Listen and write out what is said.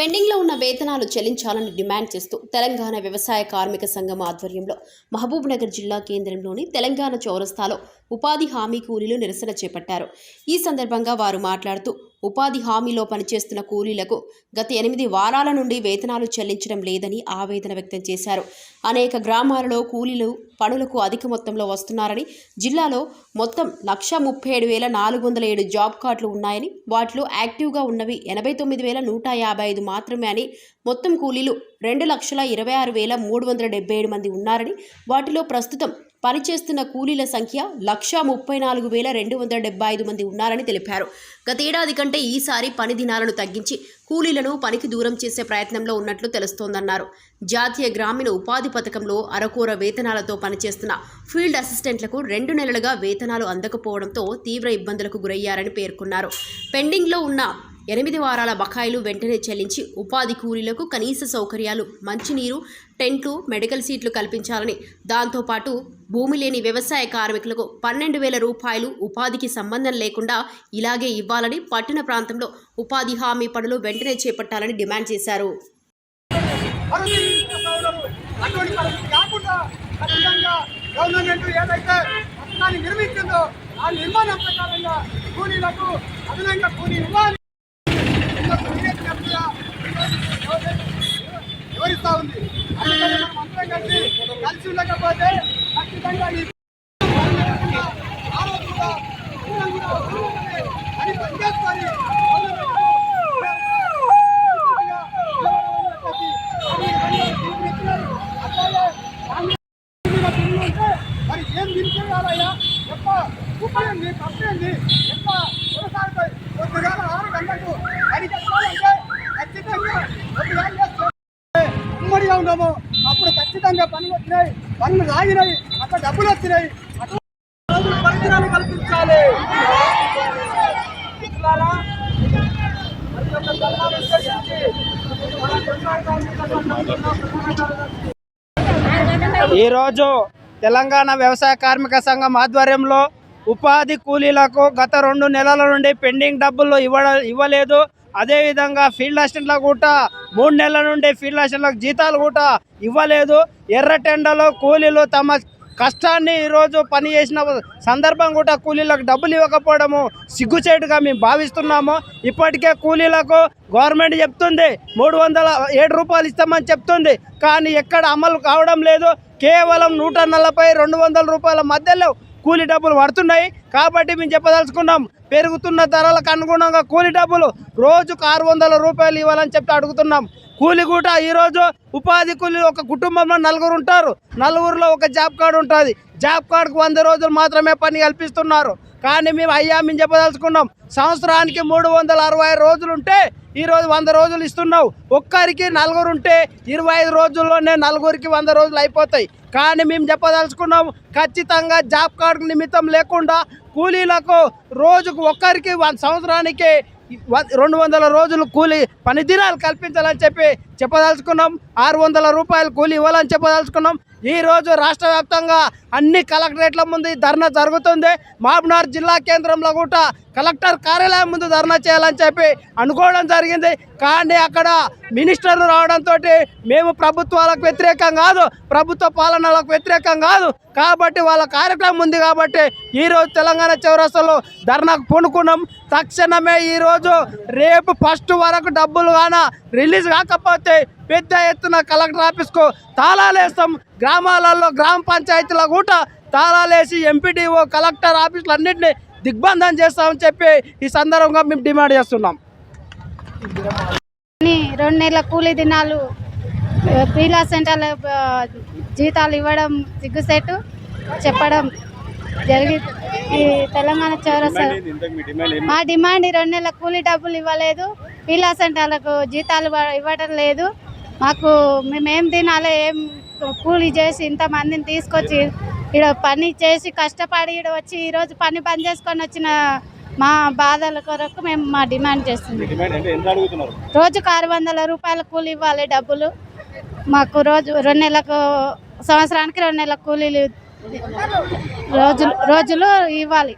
పెండింగ్లో ఉన్న వేతనాలు చెల్లించాలని డిమాండ్ చేస్తూ తెలంగాణ వ్యవసాయ కార్మిక సంఘం ఆధ్వర్యంలో మహబూబ్నగర్ జిల్లా కేంద్రంలోని తెలంగాణ చౌరస్తాలో ఉపాధి హామీ కూలీలు నిరసన చేపట్టారు. ఈ సందర్భంగా వారు మాట్లాడుతూ ఉపాధి హామీలో పనిచేస్తున్న కూలీలకు గత ఎనిమిది వారాల నుండి వేతనాలు చెల్లించడం లేదని ఆవేదన వ్యక్తం చేశారు. అనేక గ్రామాలలో కూలీలు పనులకు అధిక మొత్తంలో వస్తున్నారని జిల్లాలో మొత్తం లక్ష ముప్పై ఏడు వేల నాలుగు వందల ఏడు జాబ్ కార్డులు ఉన్నాయని వాటిలో యాక్టివ్గా ఉన్నవి ఎనభై తొమ్మిది వేల నూట యాభై ఐదు మాత్రమే అని మొత్తం కూలీలు రెండు లక్షల ఇరవై ఆరు వేల మూడు వందల డెబ్బై ఏడు మంది ఉన్నారని వాటిలో ప్రస్తుతం పనిచేస్తున్న కూలీల సంఖ్య లక్షా ముప్పై నాలుగు వేల రెండు వందల డెబ్బై ఐదు మంది ఉన్నారని తెలిపారు. గతేడాది కంటే ఈసారి పని దినాలను తగ్గించి కూలీలను పనికి దూరం చేసే ప్రయత్నంలో ఉన్నట్లు తెలుస్తోందన్నారు. జాతీయ గ్రామీణ ఉపాధి పథకంలో అరకూర వేతనాలతో పనిచేస్తున్న ఫీల్డ్ అసిస్టెంట్లకు రెండు నెలలుగా వేతనాలు అందకపోవడంతో తీవ్ర ఇబ్బందులకు గురయ్యారని పేర్కొన్నారు. పెండింగ్లో ఉన్న ఎనిమిది వారాల బకాయిలు వెంటనే చెల్లించి ఉపాధి కూలీలకు కనీస సౌకర్యాలు మంచినీరు టెంట్లు మెడికల్ సీట్లు కల్పించాలని. దాంతోపాటు భూమి లేని వ్యవసాయ కార్మికులకు పన్నెండు వేల రూపాయలు ఉపాధికి సంబంధం లేకుండా ఇలాగే ఇవ్వాలని పట్టణ ప్రాంతంలో ఉపాధి హామీ పనులు వెంటనే చేపట్టాలని డిమాండ్ చేశారు. గవర్నమెంట్ ఏదైతే నిర్మించిందో ఆ నిర్మాణం ప్రకారంగా కూలీలకు అదనంగా కూలీ ఇవ్వాలి. వివరిస్తా ఉంది. అందుకని మనం అందరం కలిసి కలిసి ఉండకపోతే ఖచ్చితంగా ఈ అని పనిచేసుకొని మరి ఏం ఎప్ప ఉపయోగం తప్పేంది ఎప్ప వ్యవసాయపై కొద్దిగా ఆరు గంటలకు పని వచ్చినాయి పనులు రాగినాయి అక్కడ డబ్బులు వచ్చినాయి. అటువంటి పరికరాలు కల్పించాలి. ఈరోజు తెలంగాణ వ్యవసాయ కార్మిక సంఘం ఆధ్వర్యంలో ఉపాధి కూలీలకు గత రెండు నెలల నుండి పెండింగ్ డబ్బులు ఇవ్వ ఇవ్వలేదు. అదేవిధంగా ఫీల్డ్ అసిస్టెంట్లకు కూడా మూడు నెలల నుండి ఫీల్డ్ అసిస్టెంట్లకు జీతాలు కూడా ఇవ్వలేదు. ఎర్రటెండలో కూలీలు తమ కష్టాన్ని ఈరోజు పని చేసిన సందర్భం కూడా కూలీలకు డబ్బులు ఇవ్వకపోవడము సిగ్గుచేటుగా మేము భావిస్తున్నాము. ఇప్పటికే కూలీలకు గవర్నమెంట్ చెప్తుంది మూడు వందల ఏడు రూపాయలు ఇస్తామని చెప్తుంది. కానీ ఎక్కడ అమలు కావడం లేదు. కేవలం నూట నలభై రెండు వందల రూపాయల మధ్యలో కూలి డబ్బులు పడుతున్నాయి కాబట్టి మేము చెప్పదలుచుకున్నాం. పెరుగుతున్న ధరలకు అనుగుణంగా కూలి డబ్బులు రోజుకు ఆరు వందల రూపాయలు ఇవ్వాలని చెప్పి అడుగుతున్నాం. కూలి కూడా ఈరోజు ఉపాధి కూలి ఒక కుటుంబంలో నలుగురు ఉంటారు. నలుగురిలో ఒక జాబ్ కార్డు ఉంటుంది. జాబ్ కార్డుకు వంద రోజులు మాత్రమే పని కల్పిస్తున్నారు. కానీ మేము అయ్యా మేము చెప్పదలుచుకున్నాం. సంవత్సరానికి మూడు వందల అరవై రోజులు ఉంటే ఈరోజు వంద రోజులు ఇస్తున్నావు. ఒక్కరికి నలుగురు ఉంటే ఇరవై ఐదు రోజుల్లోనే నలుగురికి వంద రోజులు అయిపోతాయి. కానీ మేము చెప్పదలుచుకున్నాం ఖచ్చితంగా జాబ్ కార్డు నిమిత్తం లేకుండా కూలీలకు రోజుకు ఒక్కరికి వన్ సంవత్సరానికి వ- రెండు వందల రోజులు కూలీ పని దినాలు కల్పించాలని చెప్పి చెప్పదలుచుకున్నాం. ఆరు వందల రూపాయలు కూలీ ఇవ్వాలని చెప్పదలుచుకున్నాం. ఈ రోజు రాష్ట్ర వ్యాప్తంగా అన్ని కలెక్టరేట్ల ముందు ధర్నా జరుగుతుంది. మాబ్నార్ జిల్లా కేంద్రంలో కూడా కలెక్టర్ కార్యాలయం ముందు ధర్నా చేయాలని చెప్పి అనుకోవడం జరిగింది. కానీ అక్కడ మినిస్టర్లు రావడంతో మేము ప్రభుత్వాలకు వ్యతిరేకం కాదు ప్రభుత్వ పాలనలకు వ్యతిరేకం కాదు. కాబట్టి వాళ్ళ కార్యక్రమం ఉంది కాబట్టి ఈరోజు తెలంగాణ చౌరస్తాలో ధర్నాకు పూనుకున్నాం. తక్షణమే ఈరోజు రేపు ఫస్ట్ వరకు డబ్బులు కాన రిలీజ్ కాకపోతే పెద్ద ఎత్తున కలెక్టర్ ఆఫీస్కు తాళాలేస్తాం. గ్రామాలలో గ్రామ పంచాయతీలో కూడా తాళాలేసి ఎంపీడీఓ కలెక్టర్ ఆఫీసులు అన్నింటినీ దిగ్బంధం చేస్తామని చెప్పి ఈ సందర్భంగా మేము డిమాండ్ చేస్తున్నాం. రెండు నెలల కూలీ దినాలు పీలా సెంటర్ జీతాలు ఇవ్వడం సిగ్గుసేటు చెప్పడం జరిగి ఈ తెలంగాణ చౌరస్తా మా డిమాండ్ ఈ రెండు నెలల కూలీ డబ్బులు ఇవ్వలేదు. పీలా సెంటర్లకు జీతాలు ఇవ్వ- ఇవ్వడం లేదు. మాకు మేమేం తినాలి ఏం కూలీ చేసి ఇంతమందిని తీసుకొచ్చి ఇక్కడ పని చేసి కష్టపడి ఇక్కడ వచ్చి ఈరోజు పని బంద్ చేసుకొని వచ్చిన మా బాధల కొరకు మేము మా డిమాండ్ చేస్తున్నాం. రోజుకు ఆరు వందల రూపాయల కూలి ఇవ్వాలి డబ్బులు. మాకు రోజు రెండు నెలలకు సంవత్సరానికి రెండు నెలల కూలీలు రోజులు రోజులు ఇవ్వాలి.